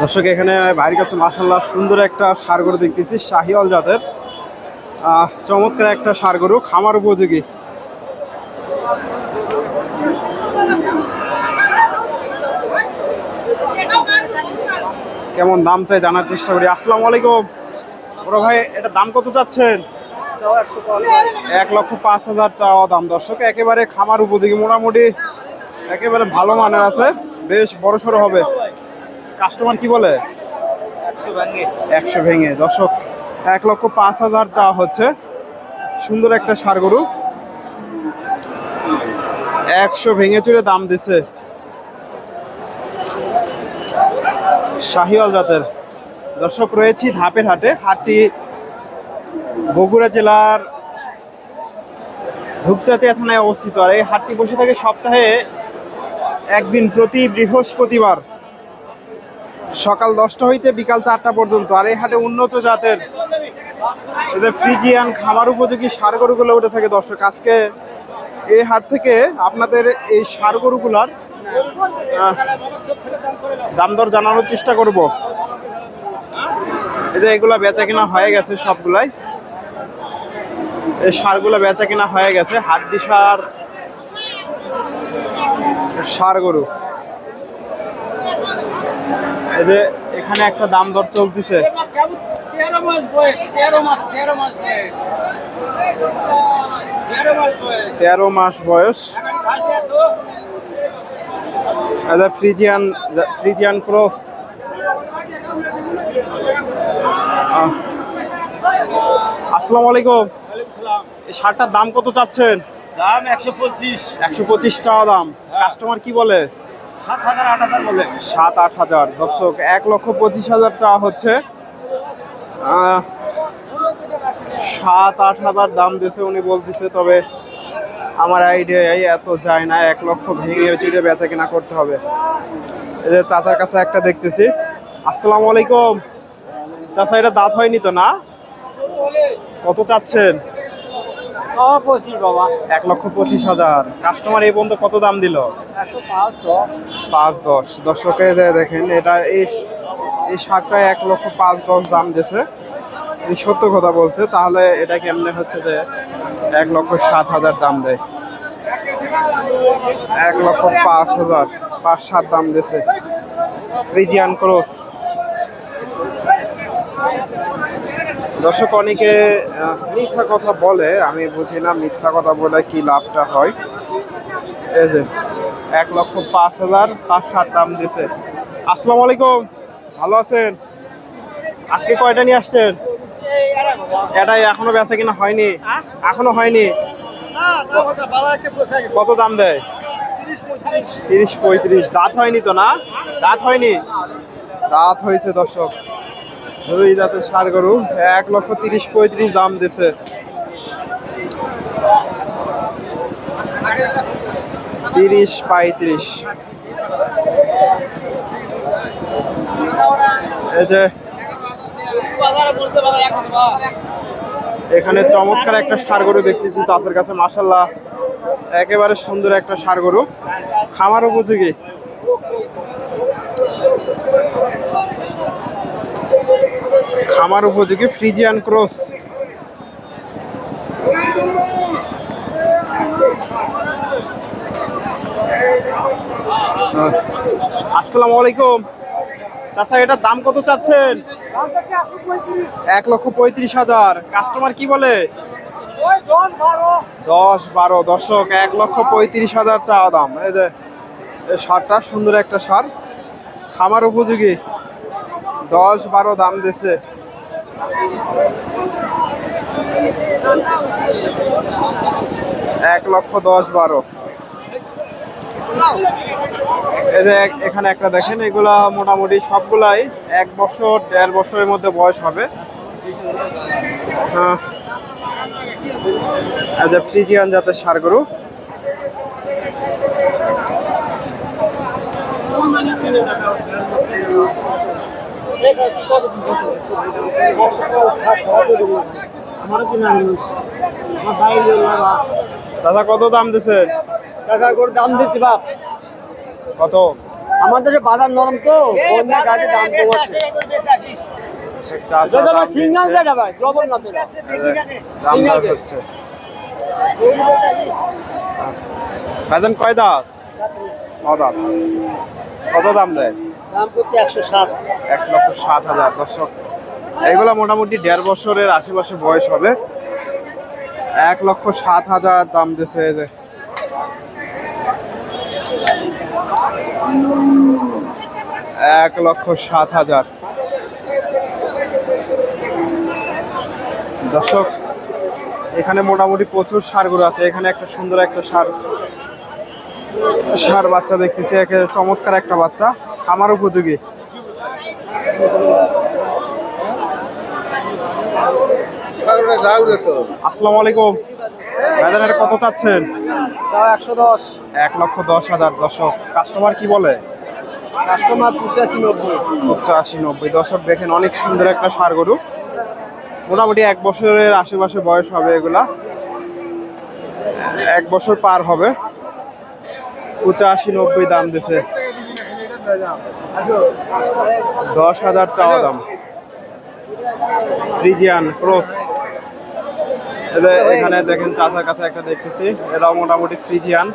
দর্শক, এখানে বাইরের কাছে মাসাল্লাহ সুন্দর একটা সার গরু দেখতেছি, শাহিওয়াল জাতের। চমৎকার একটা সার গরু খামার উপযোগী। কেমন দাম চাই জানার চেষ্টা করি। আসসালামু আলাইকুম। বড় ভাই, এটা দাম কত চাচ্ছেন? এক লক্ষ পাঁচ হাজার টাকা দাম। দর্শক, একেবারে খামার উপযোগী, মোটামুটি একেবারে ভালো মানের আছে। বেশ বড় সড়ো হবে। কাস্টমার কি বলে? একশো ভেঙে দর্শক এক লক্ষ পাঁচ হাজার চাওয়া হচ্ছে। সুন্দর একটা সার গরু। একশো ভেঙে চুরে দাম দিছে। শাহিওয়াল জাতের। দর্শক রয়েছি ধাপের হাটে। হাটটি বগুড়া জেলার ধূপচাচিয়া থানায় অবস্থিত। আর এই হাটটি বসে থাকে সপ্তাহে একদিন প্রতি বৃহস্পতিবার। সকাল দশটা হইতে বিকাল চারটা পর্যন্ত। আর এই হাটে উন্নত জাতের যে ফ্রিজিয়ান খামার উপযোগী সার গরুগুলো উঠে থাকে দর্শক। আজকে এই হাট থেকে আপনাদের এই সার গরুগুলার দাম দর জানানোর চেষ্টা করব। এই যে এগুলা বেচা কিনা হয়ে গেছে সবগুলাই। এই সারগুলো বেচা কিনা হয়ে গেছে, হাড্ডি সার সার গরু। এই যে এখানে একটা দাম দর চলতেছে। তেরো মাস বয়স। ফ্রিজিয়ান ফ্রিজিয়ান আহ, আসসালামু আলাইকুম। এই শার্টটার দাম কত চাচ্ছেন? দাম একশো পঁচিশ। একশো পঁচিশ চাওয়া দাম। কাস্টমার কি বলে? সাত হাজার, আট হাজার বলে সাত, আট হাজার। দর্শক, এক লক্ষ পঁচিশ হাজার চাওয়া হচ্ছে। সাত, আট হাজার দাম দিয়েছে উনি বলতেছে, তবে আমার আইডিয়ায় এত যায় না, এক লক্ষ ভেঙে চুড়ে বেচা কেনা করতে হবে। এই যে চাচার কাছে একটা দেখতেছি। আসসালামু আলাইকুম। চাচা, এটা দাঁত হয়নি তো না? কত চাচ্ছেন? পঁচিশ বাবা। এক লক্ষ পঁচিশ হাজার। কাস্টমার এই পর্যন্ত কত দাম দিল? পাঁচ দশ। দর্শকে দেখেন এটা এই এই শাকটা এক লক্ষ পাঁচ দশ দাম দিয়েছে। এই সত্য কথা বলছে তাহলে এটা কেমনে হচ্ছে যে এক লক্ষ সাত হাজার দাম দেয়? এক লক্ষ পাঁচ হাজার পাঁচ সাত দাম দিয়েছে। Friesian cross. দর্শক অনেকে মিথ্যা কথা বলে, আমি বুঝি না মিথ্যা কথা বলে কি লাভটা হয়। এই যে, এক লক্ষ পাঁচ হাজার পাঁচ সাত দাম দিছে। আসসালামু আলাইকুম, ভালো আছেন? আজকে কয়টা নিয়ে আসছেন? এটাই এখনও বেচা কিনা হয়নি। এখনও হয়নি? কত দাম দেয়? তিরিশ পঁয়ত্রিশ। দাঁত হয়নি তো না? দাঁত হয়নি? দাঁত হয়েছে দর্শক। দুই দাঁতের সার গরু, এক লক্ষ তিরিশ পঁয়ত্রিশ দাম দিছে। তিরিশ পঁয়ত্রিশ। এই যে, এখানে চমৎকার একটা সার গরু দেখতেছি তাদের কাছে মাসাল্লাহ একেবারে সুন্দর একটা সার গরু। খামার উপযোগী। খামার উপযোগী ফ্রিজিয়ান ক্রস। আসসালামু আলাইকুম। চাচা, এটার দাম কত চাচ্ছেন? এক লক্ষ পঁয়ত্রিশ হাজার। কাস্টমার কি বলে? দশ বারো। দশক এক লক্ষ পঁয়ত্রিশ হাজার চাওয়া দাম। এই যে সারটা সুন্দর একটা সার। খামার উপযোগী। দশ বারো দাম দিছে এক লক্ষ দশ বারো। এই যে এখানে একটা দেখেন, এগুলা মোটামুটি সবগুলাই এক বছর, দেড় বছরের মধ্যে বয়স হবে। অ্যাজ এ ফ্রিজিয়ান সার গরু। দাদা কত দাম দিছে? টাকা করে দাম দিছি বাপ। কত? আমাদের বাজার নরম তো বন্যা গাড়ি দাম কমাচ্ছে চাচা দাম দেয় ভাই দ্রবণ না দাম দর হচ্ছে। ভাইজান কয় দাঁত। কত দাম দেয়? দাম করছে একশো ষাট। এক লক্ষ সাত হাজার। দর্শক, এগুলো মোটামুটি দেড় বছরের আশেপাশে বয়স হবে। এক লক্ষ সাত হাজার দাম যে। এক লক্ষ সাত হাজার। দর্শক, এখানে মোটামুটি প্রচুর সারগুলো আছে। এখানে একটা সুন্দর একটা সার সার বাচ্চা দেখতেছি। একে চমৎকার একটা বাচ্চা। খামার উপযোগী। আসসালামু আলাইকুম। এটা কত চাচ্ছেন? একশো দশ। এক লক্ষ দশ হাজার দর্শক। কাস্টমার কি বলে? কাস্টমার পঁচাশি নব্বই। পঁচাশি নব্বই। দর্শক দেখেন অনেক সুন্দর একটা সার গরু। মোটামুটি এক বছরের আশেপাশে বয়স হবে এগুলা। এক বছর পার হবে। পঁচাশি নব্বই দাম দিছে। দশ হাজার চাওয়া দাম। ফ্রিজিয়ান ক্রস এখানে দেখেন চাচার কাছে একটা দেখতেছি। এটাও মোটামুটি ফ্রিজিয়ান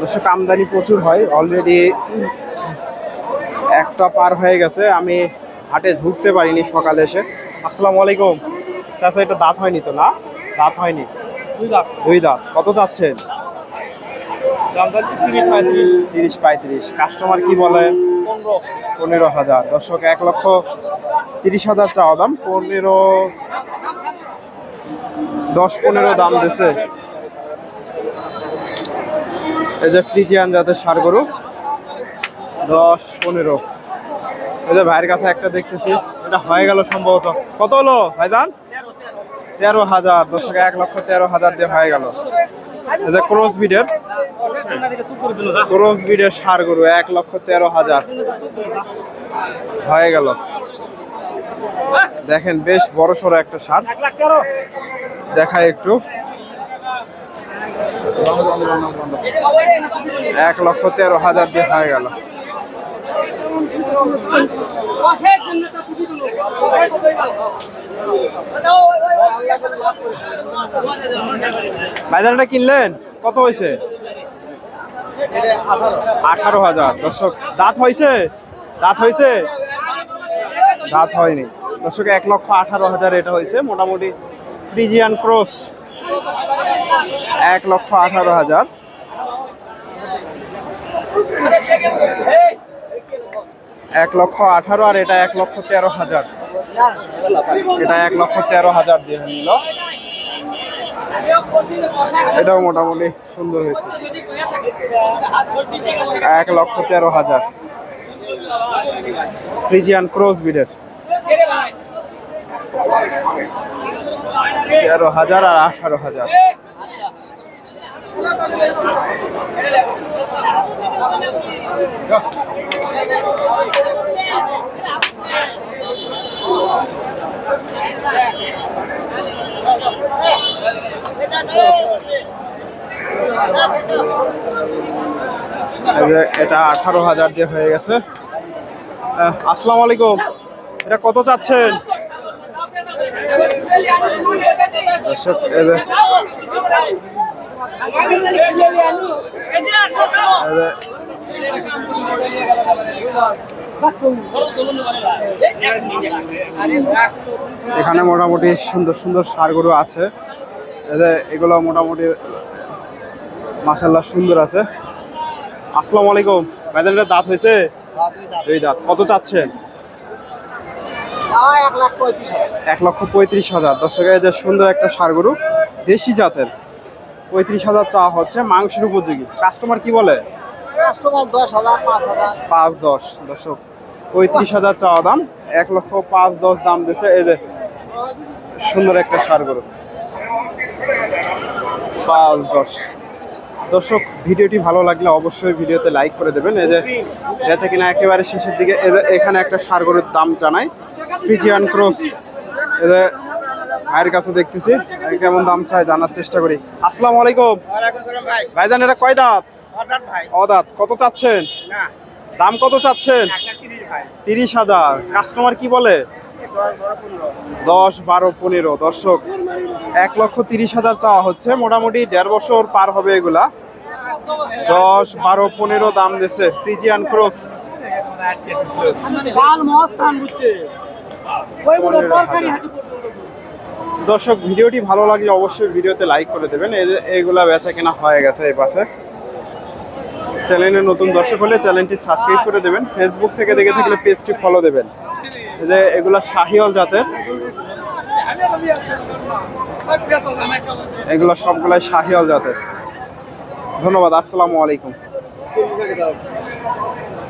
দর্শক, আমদানি প্রচুর হয়। অলরেডি একটা পার হয়ে গেছে। আমি হাটে ঢুকতে পারিনি সকালে এসে। আসসালামু আলাইকুম। চাচা, এটা দাঁত হয়নি তো না? দাঁত হয়নি। দুই দাঁত। কত চাচ্ছেন? তিরিশ পঁয়ত্রিশ। কাস্টমার কি বলে? পনেরো। পনেরো হাজার। দর্শক এক লক্ষ তিরিশ হাজার চাওয়া দাম। পনেরো দশ পনেরো দাম দিছে। এই যে ফ্রিজিয়ান জাতের সার গরু দশ পনেরো। এই যে ভাইয়ের কাছে একটা দেখতেছি। এটা হয়ে গেল সম্ভবত। কত হলো ভাইজান? তেরো হাজার দর্শক এক লক্ষ তেরো হাজার দিয়ে হয়ে গেল। ক্রস বিডের ক্রস বিডের সার গরু এক লক্ষ তেরো হাজার। হয়ে গেল। দেখেন, বেশ বড় সড়ো একটা সার। দেখায় একটু। এক লক্ষ তেরো হাজার দিয়ে হয়ে গেল। বাজারটা কিনলেন? কত হয়েছে? আঠারো হাজার। দর্শক, দাঁত হয়েছে? দাঁত হয়েছে? দাঁত হয়নি। দর্শক, এক লক্ষ আঠারো হাজার এটা হয়েছে। মোটামুটি ফ্রিজিয়ান ক্রস এক লক্ষ আঠারো হাজার। এক লক্ষ আঠারো আর এটা এক লক্ষ তেরো হাজার। এটা এক লক্ষ তেরো হাজার দিয়ে নিল। এটাও মোটামুটি সুন্দর হয়েছে। এক লক্ষ তেরো হাজার। ফ্রিজিয়ান ক্রস বিডের তেরো হাজার আর আঠারো হাজার। এটা আঠারো হাজার দিয়ে হয়ে গেছে। আসসালামু আলাইকুম। এটা কত চাচ্ছেন? দর্শক এখানে মোটামুটি সুন্দর সুন্দর সারগুলো আছে। এগুলো মোটামুটি মাসাল্লাহ সুন্দর আছে। আসসালামু আলাইকুম। ভাইজান দাঁত হয়েছে? দুই দাঁত, কত চাচ্ছেন? এক এক লক্ষ পঁয়ত্রিশ হাজার। দর্শকের যে সুন্দর একটা সার গরু দেশি জাতের। পঁয়ত্রিশ হাজার চাওয়া হচ্ছে মাংসের উপযোগী। কাস্টমার কি বলে? কাস্টমার দশ হাজার পাঁচ হাজার। পাঁচ দশ দর্শক পঁয়ত্রিশ হাজার চাওয়া দাম এক লক্ষ পাঁচ দশ দাম দিচ্ছে এই যে সুন্দর একটা সার গরু। পাঁচ দশ। দর্শক ভিডিওটি ভালো লাগলে অবশ্যই ভিডিওতে লাইক করে দেবেন। এই যে বেচা কিনা একেবারে শেষের দিকে এখানে একটা সার গরুর দাম জানাই। ফ্রিজিয়ান ক্রস এই যে ভাইয়ের কাছে দেখতেছি। কেমন দাম চাই জানার চেষ্টা করি। আসসালামু আলাইকুম। ভাই। ভাইজান এটা কয় দাঁত? অদাত কত চাচ্ছেন? দাম কত চাচ্ছেন? তিরিশ হাজার। কাস্টমার কি বলে? দশ বারো পনেরো। দর্শক এক লক্ষ তিরিশ হাজার চাওয়া হচ্ছে। মোটামুটি দেড় বছর পার হবে এগুলা। দশ বারো পনেরো দাম দিছে ফ্রিজিয়ান ক্রস। ওই দর্শক, ভিডিওটি ভালো লাগলে অবশ্যই ভিডিওতে লাইক করে দেবেন। এইগুলা বেচা কেনা হয়ে গেছে এই পাশে। চ্যানেলে নতুন দর্শক হলে চ্যানেলটি সাবস্ক্রাইব করে দেবেন। ফেসবুক থেকে দেখে থাকলে পেজটি ফলো দেবেন। যে, এগুলা শাহিওয়াল জাতের। এগুলো সবগুলাই শাহিওয়াল জাতের। ধন্যবাদ, আসসালামু আলাইকুম।